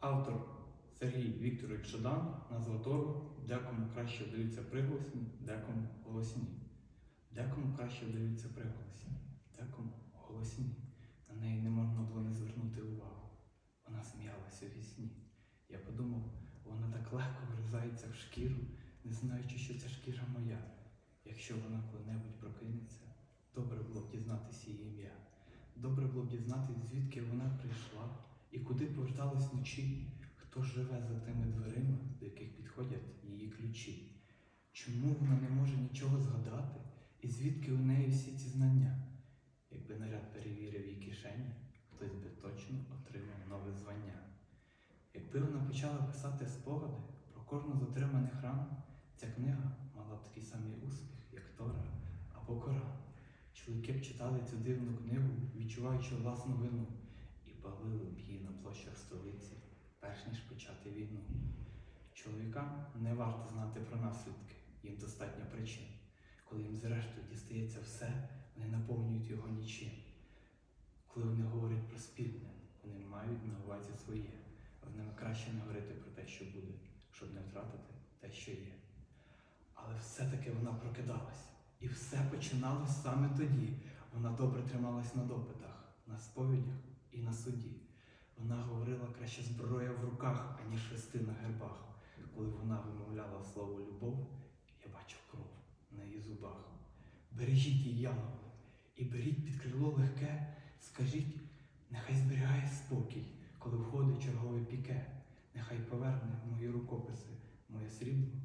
Автор Сергій Вікторович Жадан, назва твору Декому краще вдаються приголосні, декому голосні. Декому краще вдаються приголосні, декому голосні. На неї не можна було не звернути увагу. Вона сміялася у вісні. Я подумав, вона так легко врізається в шкіру, не знаючи, що ця шкіра моя. Якщо вона коли-небудь прокинеться, добре було б дізнатися її ім'я. Добре було б дізнатися, звідки вона прийшла куди поверталась вночі, хто живе за тими дверима, до яких підходять її ключі. Чому вона не може нічого згадати, і звідки у неї всі ці знання? Якби наряд перевірив її кишені, хтось би точно отримав нове звання. Якби вона почала писати спогади про кожну з отриманих ран, ця книга мала б такий самий успіх, як Тора або Коран. Чоловіки б читали цю дивну книгу, відчуваючи власну вину, і палили б її на площах столиці, перш ніж почати війну. Чоловікам не варто знати про наслідки, їм достатньо причин. Коли їм зрештою дістається все, вони наповнюють його нічим. Коли вони говорять про спільне, вони мають на увазі своє. Ними краще не говорити про те, що буде, щоб не втратити те, що є. Але все-таки вона прокидалась. І все починалось саме тоді. Вона добре трималась на допитах, на сповідях і на суді. Вона говорила краще зброя в руках, аніж шести на гербах. Коли вона вимовляла слово любов, я бачив кров на її зубах. Бережіть її янголи, і беріть під крило легке, скажіть, нехай зберігає спокій, коли входить чергове піке, нехай поверне в мої рукописи моє срібло